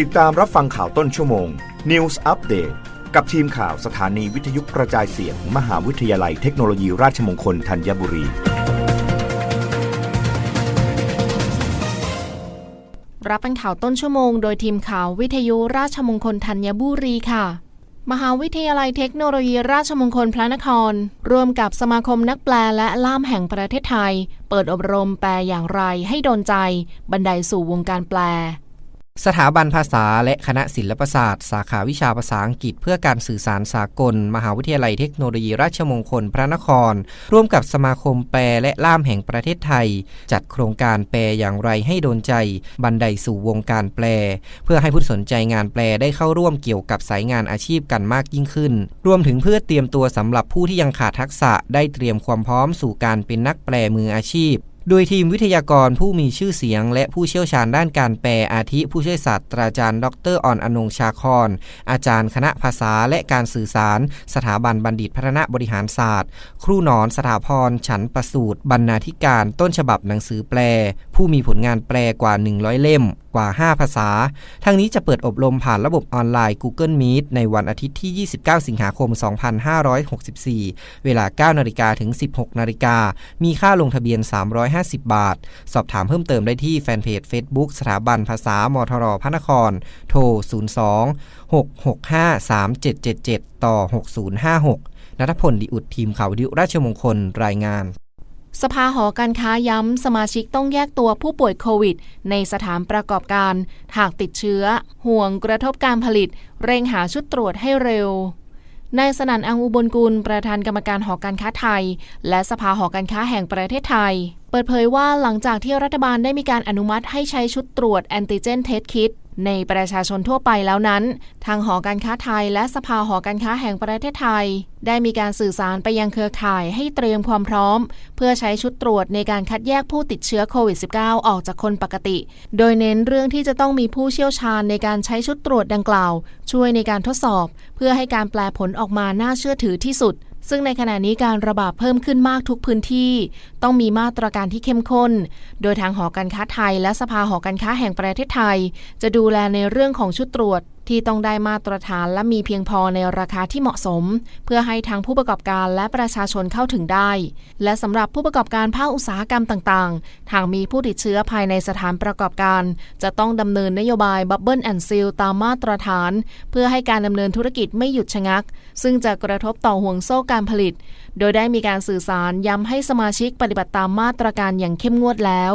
ติดตามรับฟังข่าวต้นชั่วโมง News Update กับทีมข่าวสถานีวิทยุกระจายเสียงมหาวิทยาลัยเทคโนโลยีราชมงคลธัญบุรี รับฟังข่าวต้นชั่วโมงโดยทีมข่าววิทยุราชมงคลธัญบุรีค่ะ มหาวิทยาลัยเทคโนโลยีราชมงคลพระนคร ร่วมกับสมาคมนักแปลและล่ามแห่งประเทศไทย เปิดอบรมแปลอย่างไรให้โดนใจ บันไดสู่วงการแปล สถาบันภาษาและคณะศิลปศาสตร์สาขาวิชาภาษาอังกฤษเพื่อการสื่อสารสากล มหาวิทยาลัยเทคโนโลยีราชมงคลพระนคร ร่วมกับสมาคมแปลและล่ามแห่งประเทศไทย จัดโครงการแปลอย่างไรให้โดนใจ บันไดสู่วงการแปล เพื่อให้ผู้สนใจงานแปลได้เข้าร่วมเกี่ยวกับสายงานอาชีพกันมากยิ่งขึ้น รวมถึงเพื่อเตรียมตัวสำหรับผู้ที่ยังขาดทักษะได้เตรียมความพร้อมสู่การเป็นนักแปลมืออาชีพ โดยทีมวิทยากรผู้มีชื่อเสียง และผู้เชี่ยวชาญด้านการแปลอาทิผู้ช่วยศาสตราจารย์ ดรอ่อนอนงชาคอนอาจารย์คณะภาษาและการสื่อสาร สถาบันบัณฑิตพัฒนาบริหารศาสตร์ ครูหนอนสถาพร ฉันประสูตรบรรณาธิการต้นฉบับหนังสือแปล ผู้มีผลงานแปลกว่า 100 เล่ม กว่า 5 ภาษา ทั้งนี้จะเปิดอบรมผ่านระบบออนไลน์ Google Meet ในวันอาทิตย์ที่ 29 สิงหาคม 2564 เวลา 9 นาฬิกาถึง 16 นาฬิกา มีค่าลงทะเบียน 350 บาท สอบถามเพิ่มเติมได้ที่แฟนเพจ Facebook สถาบันภาษามทรพระนคร โทร 02 665 3777 ต่อ 6056นัทพลดิอุดทีมข่าววิทยุราชมงคลรายงาน สภาหอการค้าย้ำ สมาชิกต้องแยกตัวผู้ป่วยโควิด ในสถานประกอบการ หากติดเชื้อ ห่วงกระทบการผลิต เร่งหาชุดตรวจให้เร็วนายสนั่นอังอุบลกุล ประธานกรรมการหอการค้าไทย และสภาหอการค้าแห่งประเทศไทย เปิดเผยว่าหลังจากที่รัฐบาลได้มีการอนุมัติให้ใช้ชุดตรวจแอนติเจนเทสคิด ในประชาชนทั่วไปแล้วนั้น ทางหอการค้าไทยและสภาหอการค้าแห่งประเทศไทย ได้มีการสื่อสารไปยังเครือข่ายให้เตรียมความพร้อม เพื่อใช้ชุดตรวจในการคัดแยกผู้ติดเชื้อโควิด -19 ออกจากคนปกติ โดยเน้นเรื่องที่จะต้องมีผู้เชี่ยวชาญในการใช้ชุดตรวจดังกล่าว ช่วยในการทดสอบ เพื่อให้การแปลผลออกมาน่าเชื่อถือที่สุด ซึ่งในขณะนี้การระบาดเพิ่มขึ้นมากทุกพื้นที่ ต้องมีมาตรการที่เข้มข้น โดยทางหอการค้าไทย และสภาหอการค้าแห่งประเทศไทย จะดูแลในเรื่องของชุดตรวจ ที่ต้องได้มาตรฐานและมีเพียงพอในราคาที่เหมาะสม เพื่อให้ทางผู้ประกอบการและประชาชนเข้าถึงได้ และสำหรับผู้ประกอบการภาคอุตสาหกรรมต่างๆ หากมีผู้ติดเชื้อภายในสถานประกอบการ จะต้องดำเนินนโยบายบับเบิลแอนด์ซีลตามมาตรฐาน เพื่อให้การดำเนินธุรกิจไม่หยุดชะงัก ซึ่งจะกระทบต่อห่วงโซ่การผลิต โดยได้มีการสื่อสารย้ำให้สมาชิกปฏิบัติตามมาตรการอย่างเข้มงวดแล้ว